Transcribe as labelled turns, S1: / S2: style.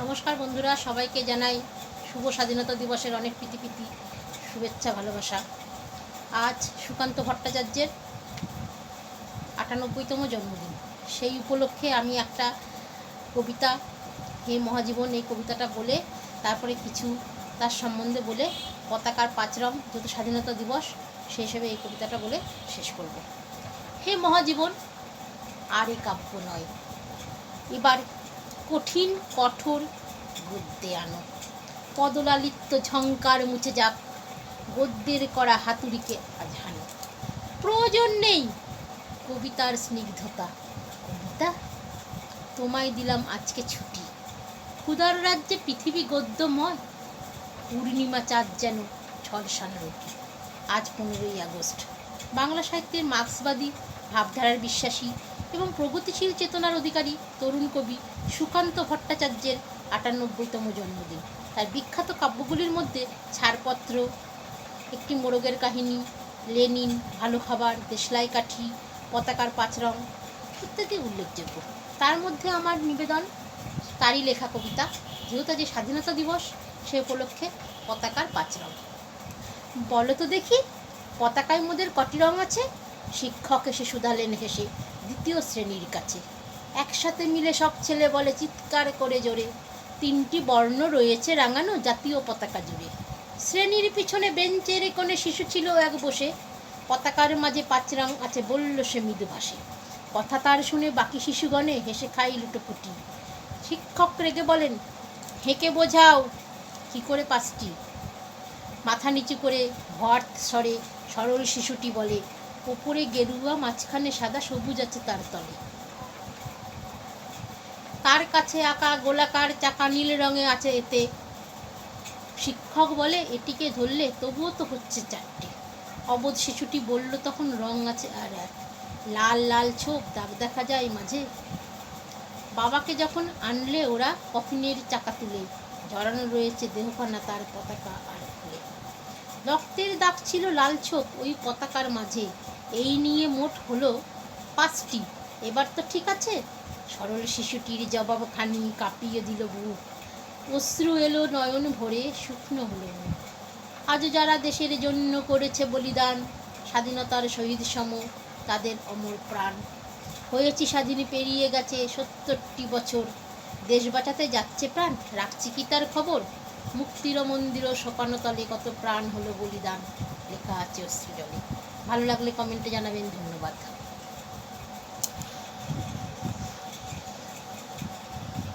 S1: নমস্কার বন্ধুরা, সবাইকে জানাই শুভ স্বাধীনতা দিবসের অনেক প্রীতি শুভেচ্ছা, ভালোবাসা। আজ সুকান্ত ভট্টাচার্যের আটানব্বইতম জন্মদিন। সেই উপলক্ষে আমি একটা কবিতা, হে মহাজীবন, এই কবিতাটা বলে, তারপরে কিছু তার সম্বন্ধে বলে, পতাকার পাঁচরম যেহেতু স্বাধীনতা দিবস, সেই হিসেবে এই কবিতাটা বলে শেষ করব। হে মহাজীবন, আর এ কাব্য নয়। এবার কঠিন, কঠোর গদ্যে আনো পদলালিত্য ঝঙ্কার মুছে যাক, গদ্যের করা হাতুড়িকে আজ হানো প্রয়োজন নেই কবিতার স্নিগ্ধতা। কবিতা, তোমায় দিলাম আজকে ছুটি। ক্ষুদার রাজ্যে পৃথিবী গদ্যময়। পূর্ণিমা চাঁদ যেন ঝলসানো রুটি আজ পনেরোই আগস্ট। বাংলা সাহিত্যের মার্ক্সবাদী, ভাবধারার বিশ্বাসী এবং প্রগতিশীল চেতনার অধিকারী তরুণ কবি সুকান্ত ভট্টাচার্যের আটানব্বইতম জন্মদিন। তার বিখ্যাত কাব্যগুলির মধ্যে ছাড়পত্র, একটি মোরগের কাহিনী, লেনিন, ভালো খাবার, দেশলাই কাঠি, পতাকার পাঁচরং ইত্যাদি উল্লেখযোগ্য। তার মধ্যে আমার নিবেদন, তারই লেখা কবিতা যেহেতু যে স্বাধীনতা দিবস সে উপলক্ষে পতাকার পাঁচ পাঁচরং বলো তো দেখি, পতাকায় মোদের কটি রং আছে? শিক্ষক এসে শুধালেন হেসে, দ্বিতীয় শ্রেণির কাছে। একসাথে মিলে সব ছেলে বলে চিৎকার করে জোরে। তিনটি বর্ণ রয়েছে রাঙানো জাতীয় পতাকা জুড়ে। শ্রেণির পিছনে বেঞ্চের কোণে শিশু ছিল এক বসে। পতাকার মাঝে পাঁচ রং আছে বলল সে মৃদু ভাসে কথা তার শুনে বাকি শিশুগণে হেসে খাই লুটোপুটি। শিক্ষক রেগে বলেন, হেঁকে বোঝাও, কি করে পাঁচটি? মাথা নিচু করে ভট স্বরে সরল শিশুটি বলে ওপরে গেরুয়া, মাঝখানে সাদা, সবুজ আছে তার তলে। তার কাছে আঁকা গোলাকার চাকা নীল রঙে আছে এতে। শিক্ষক বলে, এটিকে ধরলে তবুও তো হচ্ছে চারটে। অবোধ শিশুটি বলল, তখন রং আছে আর এক। লাল লাল ছোপ, দাগ দেখা যায় মাঝে। বাবাকে যখন আনলে ওরা কফিনের চাকা তুলে, জড়ানো রয়েছে দেহখানা তার পতাকা রক্তের দাগ ছিল লাল ছোপ ওই পতাকার মাঝে। এই নিয়ে মোট হলো পাঁচটি। এবার তো ঠিক আছে। সরল শিশুটির জবাব খানি কাঁপিয়ে দিল বুক। অশ্রু এলো নয়ন ভরে, শুকনো হলো। আজও যারা দেশের জন্য করেছে বলিদান, স্বাধীনতার শহীদ সম, তাদের অমর প্রাণ। হয়েছি স্বাধীন, পেরিয়ে গেছে সত্তরটি বছর। দেশ বাঁচাতে যাচ্ছে প্রাণ, রাখছি কি তার খবর? মুক্তির মন্দির সোপানতলে কত প্রাণ হলো বলিদান, লেখা আছে অশ্রীজলে। ভালো লাগলে কমেন্টে জানাবেন, ধন্যবাদ।